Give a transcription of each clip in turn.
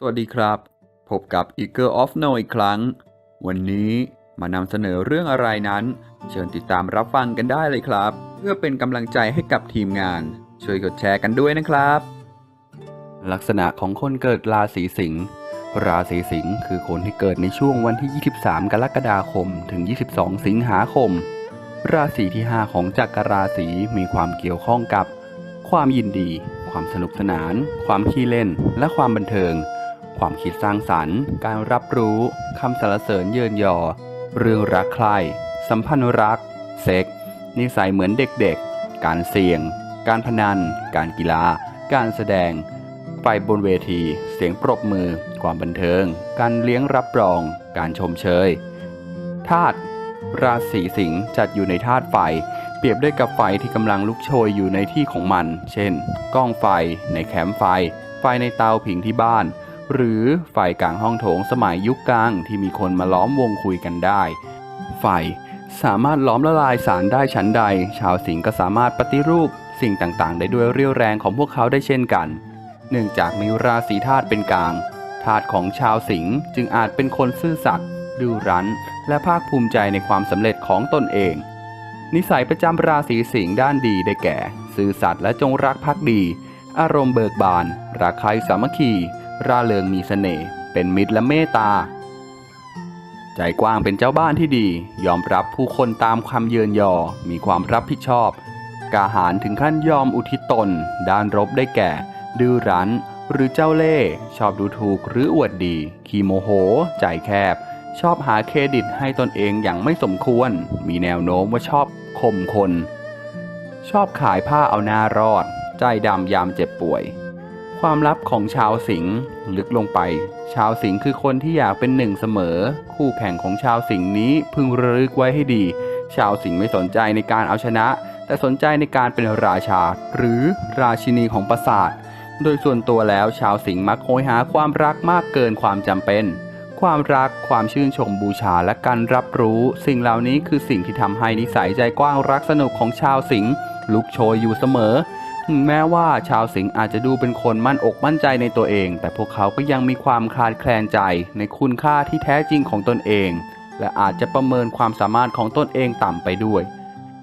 สวัสดีครับ พบกับ Eagle of No อีกครั้ง วันนี้มานำเสนอเรื่องอะไรนั้น เชิญติดตามรับฟังกันได้เลยครับ เพื่อเป็นกำลังใจให้กับทีมงาน ช่วยกดแชร์กันด้วยนะครับ ลักษณะของคนเกิดราศีสิงห์ราศีสิงห์คือคนที่เกิดในช่วงวันที่ 23 กรกฎาคม ถึง 22 สิงหาคม ราศีที่ 5 ของจักรราศีมีความเกี่ยวข้องกับ ความยินดี ความสนุกสนาน ความขี้เล่น และความบันเทิง ความคิดสร้างสรรค์ การรับรู้คำสรรเสริญเยินยอ เรื่องรักใคร่สัมพันธ์รัก เซ็กนิสัยเหมือนเด็กๆ การเสี่ยง การพนัน การกีฬา การแสดงไฟบนเวที เสียงปรบมือ ความบันเทิง การเลี้ยงรับรอง การชมเชยธาตุราศีสิงห์จัดอยู่ในธาตุไฟ เปรียบได้กับไฟที่กำลังลุกโชยอยู่ในที่ของมัน เช่น กล้องไฟ ในแคมป์ไฟ ไฟในเตาผิงที่บ้าน หรือไฟกลางห้องโถงสมัยยุคกลางที่มีคนมาล้อมวงคุยกันได้ไฟสามารถล้อมละลายสารได้ชั้นใด ชาวสิงห์ก็สามารถปฏิรูปสิ่งต่างๆ ได้ด้วยเรี่ยวแรงของพวกเขาได้เช่นกัน เนื่องจากมีราศีธาตุเป็นกลางธาตุของชาวสิงห์จึงอาจเป็นคนซื่อสัตย์ดื้อรั้น และภาคภูมิใจในความสำเร็จของตนเอง นิสัยประจำราศีสิงห์ด้านดีได้แก่ ซื่อสัตย์และจงรักภักดี อารมณ์เบิกบานรักใครสามัคคี ร่าเริงมีเสน่ห์เป็นมิตรและเมตตา ใจกว้างเป็นเจ้าบ้านที่ดี ยอมรับผู้คนตามคำเยินยอ มีความรับผิดชอบ กาหารถึงขั้นยอมอุทิศตน ด้านรบได้แก่ ดื้อรั้น หรือเจ้าเล่ห์ชอบดูถูกหรืออวดดี ขี้โมโห ใจแคบ ชอบหาเครดิตให้ตนเองอย่างไม่สมควร มีแนวโน้มว่าชอบข่มคน ชอบขายผ้าเอาหน้ารอด ใจดำยามเจ็บป่วย ความลับของชาวสิงห์ลึกลงไป ชาวสิงห์คือคนที่อยากเป็นหนึ่งเสมอ คู่แข่งของชาวสิงห์นี้พึงระลึกไว้ให้ดี ชาวสิงห์ไม่สนใจในการเอาชนะ แต่สนใจในการเป็นราชา หรือราชินีของปราสาท โดยส่วนตัวแล้วชาวสิงห์มักโหยหาความรักมากเกินความจำเป็น ความรักความชื่นชมบูชาและการรับรู้ สิ่งเหล่านี้คือสิ่งที่ทำให้นิสัยใจกว้างรักสนุกของชาวสิงห์ลุกโชยอยู่เสมอ ถึงแม้ว่าชาวสิงห์อาจจะดูเป็นคนมั่นอกมั่นใจในตัวเอง แต่พวกเขาก็ยังมีความคลาดแคลนใจในคุณค่าที่แท้จริงของตนเอง และอาจจะประเมินความสามารถของตนเองต่ำไปด้วย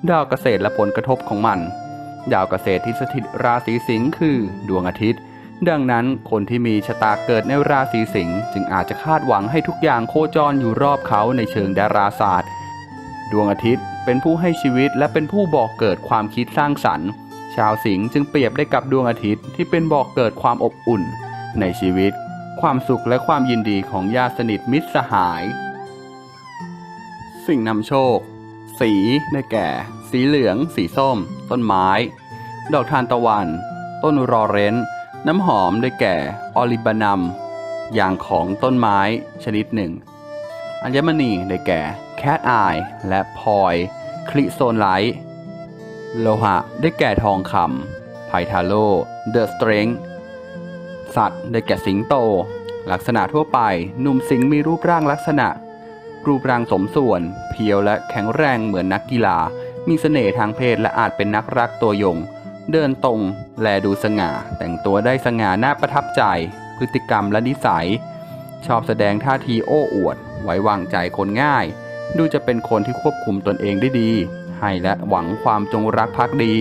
ดาวเกษตรและผลกระทบของมัน ดาวเกษตรที่สถิตราศีสิงห์คือ ดวงอาทิตย์ ดังนั้นคนที่มีชะตาเกิดในราศีสิงห์จึงอาจจะคาดหวังให้ทุกอย่างโคจรอยู่รอบเขาในเชิงดาราศาสตร์ ดวงอาทิตย์เป็นผู้ให้ชีวิตและเป็นผู้บอกเกิดความคิดสร้างสรรค์ ชาวสิงห์จึงเปรียบได้กับดวงอาทิตย์ที่เป็นบอกเกิดความอบอุ่น ในชีวิต ความสุขและความยินดีของญาติสนิทมิตรสหาย สิ่งนำโชค สีได้แก่ สีเหลือง สีส้ม ต้นไม้ ดอกทานตะวัน ต้นรอเรนน้ำหอมได้แก่ ออลิบานัม อย่างของต้นไม้ชนิดหนึ่ง อัญมณีได้แก่ แคทอาย และพลอย คลิโซนไลท์ โลหะได้แก่ทองคำไพทาโลเดอะสเตรงสัตว์ได้แก่สิงโต ลักษณะทั่วไป หนุ่มสิงมีรูปร่างลักษณะ รูปร่างสมส่วน เพียวและแข็งแรงเหมือนนักกีฬา มีเสน่ห์ทางเพศและอาจเป็นนักรักตัวยง เดินตรง แลดูสง่า แต่งตัวได้สง่าน่าประทับใจ พฤติกรรมและนิสัย ชอบแสดงท่าทีโอ้อวด ไว้วางใจคนง่าย ดูจะเป็นคนที่ควบคุมตนเองได้ดี ให้และหวังความจงรักภักดี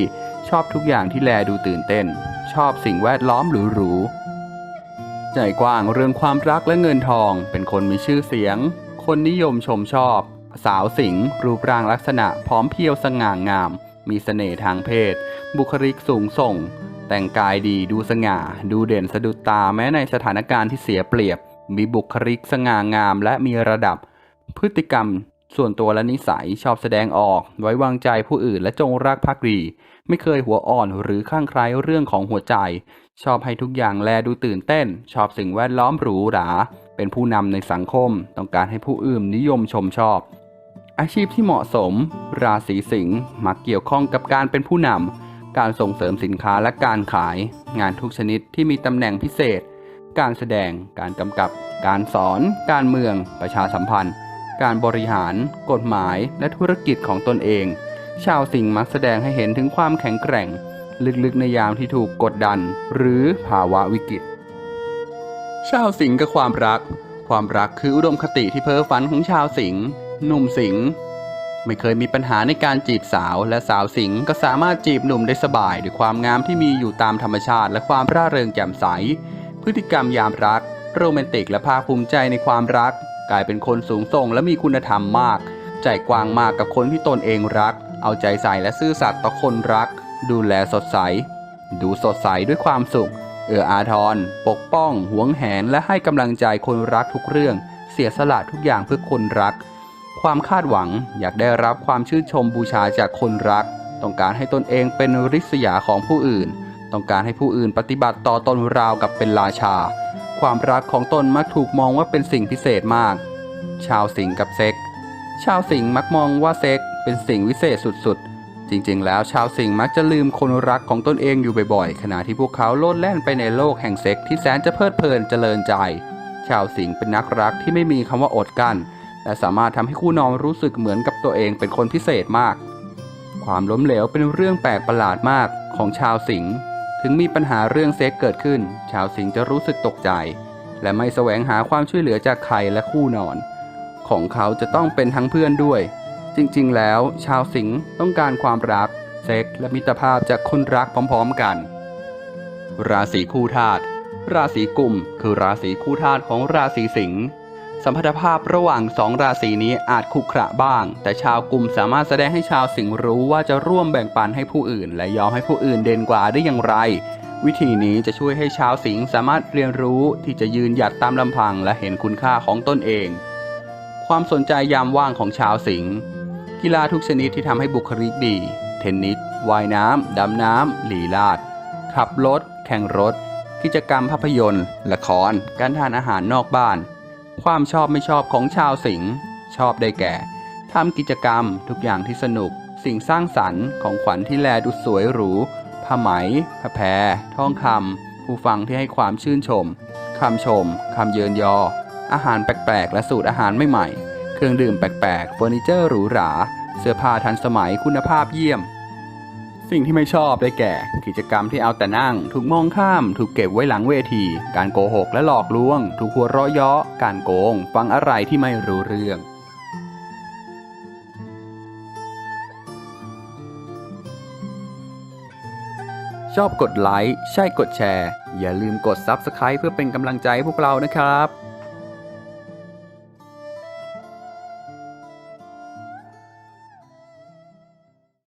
ชอบทุกอย่างที่แลดูตื่นเต้น ชอบสิ่งแวดล้อมหรูๆใจกว้างเรื่องความรักและเงินทอง เป็นคนมีชื่อเสียง คนนิยมชมชอบ สาวสิงรูปร่างลักษณะพร้อมเพรียวสง่างาม มีเสน่ห์ทางเพศ บุคลิกสูงส่ง แต่งกายดีดูสง่า ดูเด่นสะดุดตาแม้ในสถานการณ์ที่เสียเปรียบ มีบุคลิกสง่างามและมีระดับพฤติกรรม ส่วนตัวและนิสัยชอบแสดงออก ไว้วางใจผู้อื่นและจงรักภักดี ไม่เคยหัวอ่อนหรือข้างใครเรื่องของหัวใจ ชอบให้ทุกอย่างแลดูตื่นเต้น ชอบสิ่งแวดล้อมหรูหรา เป็นผู้นำในสังคม ต้องการให้ผู้อื่นนิยมชมชอบ อาชีพที่เหมาะสม ราศีสิงห์มักเกี่ยวข้องกับการเป็นผู้นำการส่งเสริมสินค้าและการขาย งานทุกชนิดที่มีตำแหน่งพิเศษ การแสดง การกำกับ การสอน การเมือง ประชาสัมพันธ์ การบริหาร กฎหมาย และธุรกิจของตนเอง ชาวสิงห์มักแสดงให้เห็นถึงความแข็งแกร่ง ลึกๆในยามที่ถูกกดดัน หรือภาวะวิกฤต ชาวสิงห์กับความรัก ความรักคืออุดมคติที่เพ้อฝันของชาวสิงห์หนุ่มสิงห์ไม่เคยมีปัญหาในการจีบสาว และสาวสิงห์ก็สามารถจีบหนุ่มได้สบายด้วยความงามที่มีอยู่ตามธรรมชาติ และความร่าเริงแจ่มใส พฤติกรรมยามรัก โรแมนติกและภาคภูมิใจในความรัก กลายเป็นคนสูงส่งและมีคุณธรรมมาก ใจกว้างมากกับคนที่ตนเองรัก เอาใจใส่และซื่อสัตย์ต่อคนรัก ดูแลสดใส ดูสดใสด้วยความสุข เอื้ออาทร ปกป้อง หวงแหน และให้กำลังใจคนรักทุกเรื่อง เสียสละทุกอย่างเพื่อคนรัก ความคาดหวังอยากได้รับความชื่นชมบูชาจากคนรัก ต้องการให้ตนเองเป็นริษยาของผู้อื่น ต้องการให้ผู้อื่นปฏิบัติต่อตนราวกับเป็นราชา ความรักของตนมักถูกมองว่าเป็นสิ่งพิเศษมาก ชาวสิงกับเซ็ก ชาวสิงมักมองว่าเซ็กเป็นสิ่งวิเศษสุดๆ จริงๆ แล้วชาวสิงมักจะลืมคนรักของตนเองอยู่บ่อยๆ ขณะที่พวกเขาโลดแล่นไปในโลกแห่งเซ็กที่แสนจะเพลิดเพลินเจริญใจ ชาวสิงเป็นนักรักที่ไม่มีคำว่าอดกั้นและสามารถทำให้คู่นอนรู้สึกเหมือนกับตัวเองเป็นคนพิเศษมาก ความล้มเหลวเป็นเรื่องแปลกประหลาดมากของชาวสิงห์ ถึงมีปัญหาเรื่องเซ็กเกิดขึ้น ชาวสิงห์จะรู้สึกตกใจ และไม่แสวงหาความช่วยเหลือจากใครและคู่นอน ของเขาจะต้องเป็นทั้งเพื่อนด้วย จริงๆ แล้ว ชาวสิงห์ต้องการความรัก เซ็กและมิตรภาพจากคนรักพร้อม ๆ กัน ราศีคู่ธาตุราศีกุมคือราศีคู่ธาตุของราศีสิงห์ สัมพันธภาพระหว่างสองราศีนี้อาจขรุขระบ้าง แต่ชาวกลุ่มสามารถแสดงให้ชาวสิงห์รู้ว่าจะร่วมแบ่งปันให้ผู้อื่น และยอมให้ผู้อื่นเด่นกว่าได้อย่างไร วิธีนี้จะช่วยให้ชาวสิงห์สามารถเรียนรู้ที่จะยืนหยัดตามลำพังและเห็นคุณค่าของตนเอง ความสนใจยามว่างของชาวสิงห์กีฬาทุกชนิดที่ทำให้บุคลิกดี เทนนิสว่ายน้ำดำน้ำหลีลาด ขับรถ แข่งรถ กิจกรรมภาพยนตร์ ละคร การทานอาหารนอกบ้าน ความชอบไม่ชอบของชาวสิงห์ชอบได้แก่ทำกิจกรรมทุกอย่างที่สนุก สิ่งสร้างสรรค์ของขวัญที่แลดูสวยหรูผ้าไหมผ้าแพรทองคำผู้ฟังที่ให้ความชื่นชมคำชมคำเยินยอ อาหารแปลกๆ และสูตรอาหารใหม่ๆ เครื่องดื่มแปลกๆเฟอร์นิเจอร์หรูหรา เสื้อผ้าทันสมัยคุณภาพเยี่ยม สิ่งที่ไม่ชอบได้แก่ กิจกรรมที่เอาแต่นั่ง ถูกมองข้าม ถูกเก็บไว้หลังเวที การโกหกและหลอกลวง ถูกหัวเราะเยาะการโกง ฟังอะไรที่ไม่รู้เรื่อง ชอบกดไลค์ ใช่กดแชร์ อย่าลืมกด Subscribe เพื่อเป็นกำลังใจให้พวกเรานะครับ